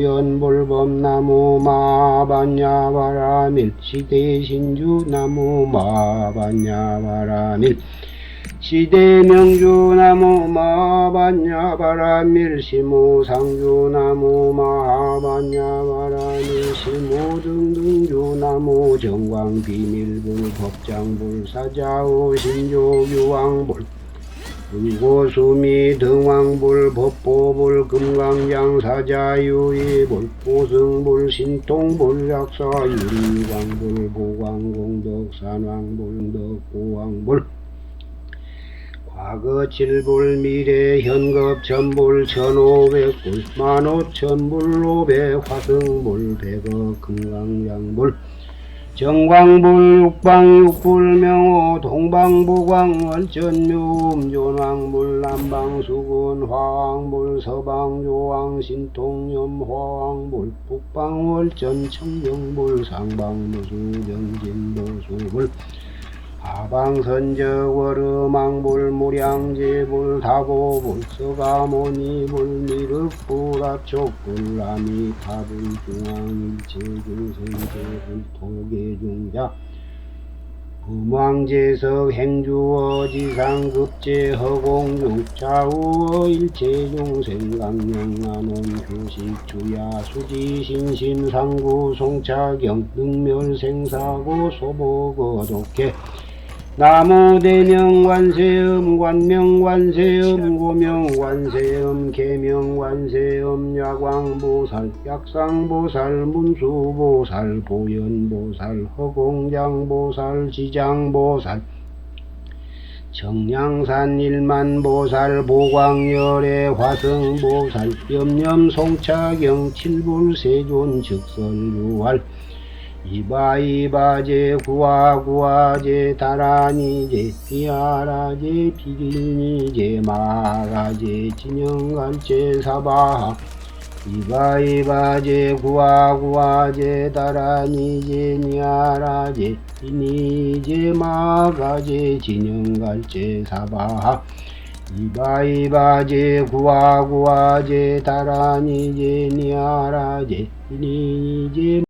연불범 나무 마반야바라밀 시대 신주 나무 마반야바라밀 시대 명주 나무 마반야바라밀 시무 상주 나무 마반야바라밀 시무 등등주 나무 정광 비밀불 법장불 사자우 신조 유왕불 불고수미 등왕불 법보불 금강장 사자유의 불 보승불 신통불 약사 유리광불 보광공덕 산왕불 덕보왕불. 과거 칠불 미래 현급 천불 천오백불 만오천불 오백 화승불 백억 금강장불 정광불 육방 육불 명호 동방보광 월전묘음 존왕불 남방수군 화왕불 서방조왕 신통염 화왕불 북방월전 청정불 상방무수 정진도수불 하방선적 월음왕불 무량제불 다고불 서가모니불 미륵불 압촉불 아미타불 중앙일체중생제불 통계중자. 부망제석 행주어 지상급제 허공중 좌우어 일체중생 강령안원 휴식 주야 수지 신심 상구 송차경 능멸생사고 소보거 독해 나무대명 관세음 관명 관세음 고명 관세음 계명 관세음 야광보살 약상보살 문수보살 보현보살 허공장보살 지장보살 청량산 일만보살 보광열의 화성보살 염염송차경 칠불세존 즉설유활 이바이바제 구아구아제 다라니제 비아라제 비리니제 마라제 진영갈제 사바하 이바이바제 구아구아제 다라니제 니아라제 비니제 마가제 진영갈제 사바하 이바이바제 구아구아제 다라니제 니아라제 비니제